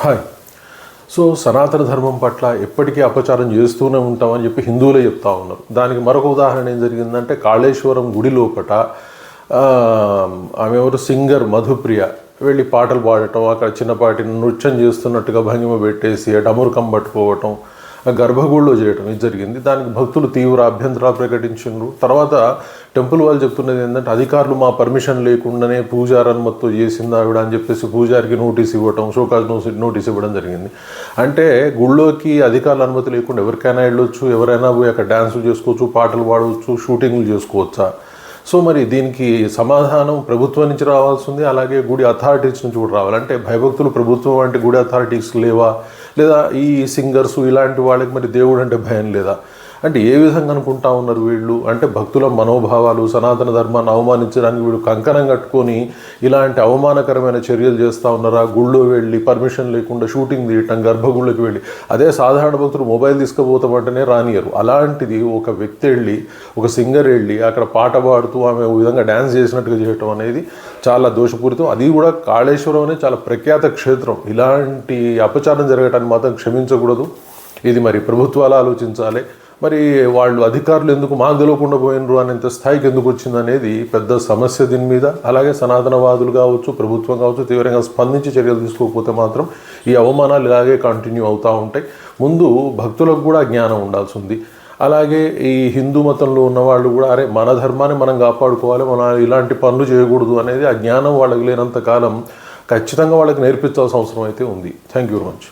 Hi. So సనాతన ధర్మం పట్ల ఎప్పటికీ అపచారం చేస్తూనే ఉంటామని చెప్పి హిందువులే చెప్తా ఉన్నారు. దానికి మరొక ఉదాహరణ ఏం జరిగిందంటే కాళేశ్వరం గుడి లోపట ఆమె ఎవరు? సింగర్ మధుప్రియ వెళ్ళి పాటలు పాడటం అక్కడ చిన్నపాటి నృత్యం చేస్తున్నట్టుగా భంగిమ పెట్టేసి డమురుకం పట్టుకోవటం గర్భగుడిలో చేయటం ఇది జరిగింది. దానికి భక్తులు తీవ్ర అభ్యంతరాలు ప్రకటించారు తర్వాత టెంపుల్ వాళ్ళు చెప్తున్నది ఏంటంటే అధికారులు మా పర్మిషన్ లేకుండానే పూజారి అనుమతితో చేసింది ఆవిడ అని చెప్పేసి పూజారికి నోటీస్ ఇవ్వటం షోకాజ్ నోటీస్ ఇవ్వడం జరిగింది. అంటే గుళ్ళోకి అధికారుల అనుమతి లేకుండా ఎవరికైనా వెళ్ళొచ్చు ఎవరైనా పోయి అక్కడ డ్యాన్సులు చేసుకోవచ్చు పాటలు పాడవచ్చు షూటింగ్లు చేసుకోవచ్చా? సో మరి దీనికి సమాధానం ప్రభుత్వం నుంచి రావాల్సింది అలాగే గుడి అథారిటీస్ నుంచి కూడా రావాలి. అంటే భయభక్తులు ప్రభుత్వం వంటి గుడి అథారిటీస్ లేవా? లేదా ఈ సింగర్స్ ఇలాంటి వాళ్ళకి మరి దేవుడు అంటే భయం లేదా? అంటే ఏ విధంగా అనుకుంటా ఉన్నారు వీళ్ళు? అంటే భక్తుల మనోభావాలు సనాతన ధర్మాన్ని అవమానించడానికి వీళ్ళు కంకణం కట్టుకొని ఇలాంటి అవమానకరమైన చర్యలు చేస్తూ ఉన్నారా? గుళ్ళో వెళ్ళి పర్మిషన్ లేకుండా షూటింగ్ తీయటం గర్భగుళ్ళకి వెళ్ళి. అదే సాధారణ భక్తులు మొబైల్ తీసుకుపోతామంటేనే రానియరు అలాంటిది ఒక వ్యక్తి వెళ్ళి ఒక సింగర్ వెళ్ళి అక్కడ పాట పాడుతూ ఆమె ఓ విధంగా డ్యాన్స్ చేసినట్టుగా చేయటం అనేది చాలా దోషపూరితం. అది కూడా కాళేశ్వరం అనేది చాలా ప్రఖ్యాత క్షేత్రం. ఇలాంటి అపచారం జరగటాన్ని మాత్రం క్షమించకూడదు. ఇది మరి ప్రభుత్వాలు ఆలోచించాలి. మరి వాళ్ళు అధికారులు ఎందుకు మాకు తెలియకుండా పోయినరు అనేంత స్థాయికి ఎందుకు వచ్చింది అనేది పెద్ద సమస్య దీని మీద. అలాగే సనాతనవాదులు కావచ్చు ప్రభుత్వం కావచ్చు తీవ్రంగా స్పందించి చర్యలు తీసుకోకపోతే మాత్రం ఈ అవమానాలు ఇలాగే కంటిన్యూ అవుతూ ఉంటాయి. ముందు భక్తులకు కూడా జ్ఞానం ఉండాల్సి ఉంది. అలాగే ఈ హిందూ మతంలో ఉన్న వాళ్ళు కూడా అరే మన ధర్మాన్ని మనం కాపాడుకోవాలి మనం ఇలాంటి పనులు చేయకూడదు అనేది ఆ జ్ఞానం వాళ్ళకి లేనంత కాలం ఖచ్చితంగా వాళ్ళకి నేర్పించాల్సిన అవసరం అయితే ఉంది. Thank you very much